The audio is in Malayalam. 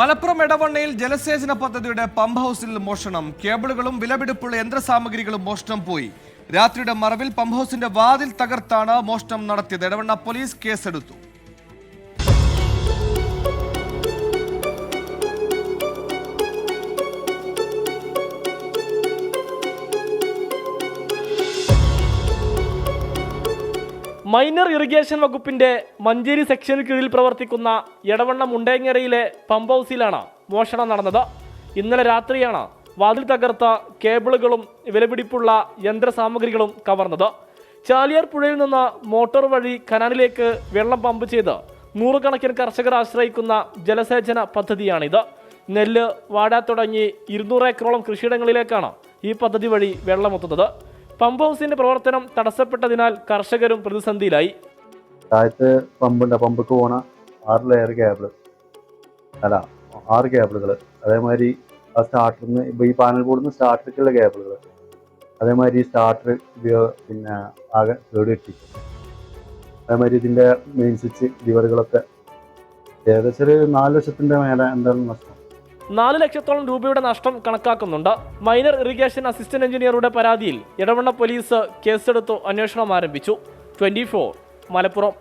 മലപ്പുറം എടവണ്ണയിൽ ജലസേചന പദ്ധതിയുടെ പമ്പ് ഹൗസിൽ മോഷണം. കേബിളുകളും വിലപിടിപ്പുള്ള യന്ത്രസാമഗ്രികളും മോഷണം പോയി. രാത്രിയുടെ മറവിൽ പമ്പ് ഹൗസിന്റെ വാതിൽ തകർത്താണ് മോഷണം നടത്തിയത്. എടവണ്ണ പോലീസ് കേസെടുത്തു. മൈനർ ഇറിഗേഷൻ വകുപ്പിന്റെ മഞ്ചേരി സെക്ഷന് കീഴിൽ പ്രവർത്തിക്കുന്ന എടവണ്ണ മുണ്ടേങ്ങരയിലെ പമ്പ് ഹൗസിലാണ് മോഷണം നടന്നത്. ഇന്നലെ രാത്രിയാണ് വാതിൽ തകർത്ത കേബിളുകളും വിലപിടിപ്പുള്ള യന്ത്രസാമഗ്രികളും കവർന്നത്. ചാലിയാർ പുഴയിൽ നിന്ന് മോട്ടോർ വഴി കനാലിലേക്ക് വെള്ളം പമ്പ് ചെയ്ത് നൂറുകണക്കിന് കർഷകർ ആശ്രയിക്കുന്ന ജലസേചന പദ്ധതിയാണിത്. നെല്ല് വാടാ തുടങ്ങി ഇരുന്നൂറ് ഏക്കറോളം കൃഷിയിടങ്ങളിലേക്കാണ് ഈ പദ്ധതി വഴി വെള്ളമെത്തുന്നത്. പമ്പ് ഹൗസിന്റെ പ്രവർത്തനം തടസ്സപ്പെട്ടതിനാൽ കർഷകരും പ്രതിസന്ധിയിലായി. താഴത്ത് പമ്പുണ്ട് പമ്പക്ക് പോണ ആറ് ലെയർ കേബിൾ അല്ല ആറ് കേബിളുകൾ അതേമാതിരി ആ സ്റ്റാർട്ടറിന് ഇപ്പോൾ ഈ പാനൽ ബോർഡിൽ നിന്ന് സ്റ്റാർട്ടറിക്കുള്ള കേബിളുകൾ അതേമാതിരി സ്റ്റാർട്ടർ പിന്നെ ആകെ കേട് കിട്ടി അതേമാതിരി ഇതിന്റെ മെയിൻ സ്വിച്ച് ലിവറുകളൊക്കെ ഏകദേശം ഒരു നാല് ലക്ഷത്തിന്റെ മേലെ എന്താണ് നഷ്ടം നാല് ലക്ഷത്തോളം രൂപയുടെ നഷ്ടം കണക്കാക്കുന്നുണ്ട്. മൈനർ ഇറിഗേഷൻ അസിസ്റ്റന്റ് എഞ്ചിനീയറുടെ പരാതിയിൽ ഇടവണ്ണ പോലീസ് കേസെടുത്തു അന്വേഷണം ആരംഭിച്ചു. ട്വന്റി മലപ്പുറം.